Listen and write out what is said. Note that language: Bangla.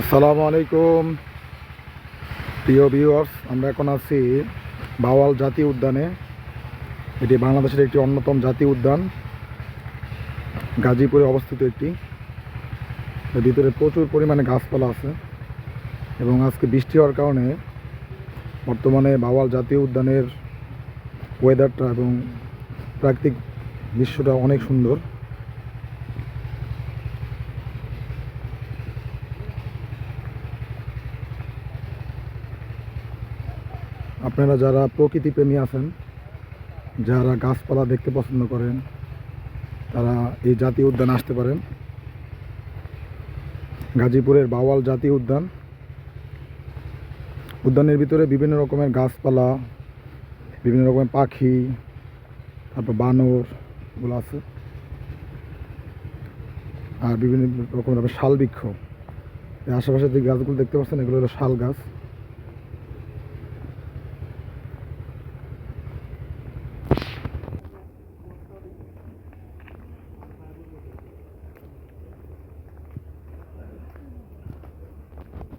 আসসালামু আলাইকুম। প্রিয় ভিউয়ার্স আমরা এখন আছি বাওয়াল জাতীয় উদ্যানে। এটি বাংলাদেশের একটি অন্যতম জাতীয় উদ্যান। গাজীপুরে অবস্থিত একটি। ভিতরে প্রচুর পরিমাণে গাছপালা আছে এবং আজকে বৃষ্টি হওয়ার কারণে বর্তমানে বাওয়াল জাতীয় উদ্যানের ওয়েদারটা এবং প্রাকৃতিক দৃশ্যটা অনেক সুন্দর। আপনারা যারা প্রকৃতি প্রেমী আছেন, যারা গাছপালা দেখতে পছন্দ করেন, তারা এই জাতীয় উদ্যান আসতে পারেন। গাজীপুরের বাওয়াল জাতীয় উদ্যান। উদ্যানের ভিতরে বিভিন্ন রকমের গাছপালা, বিভিন্ন রকমের পাখি, তারপর বানর এগুলো আছে। আর বিভিন্ন রকমের শাল বৃক্ষ। আশেপাশে যে গাছগুলো দেখতে পাচ্ছেন, এগুলো হলো শাল গাছ।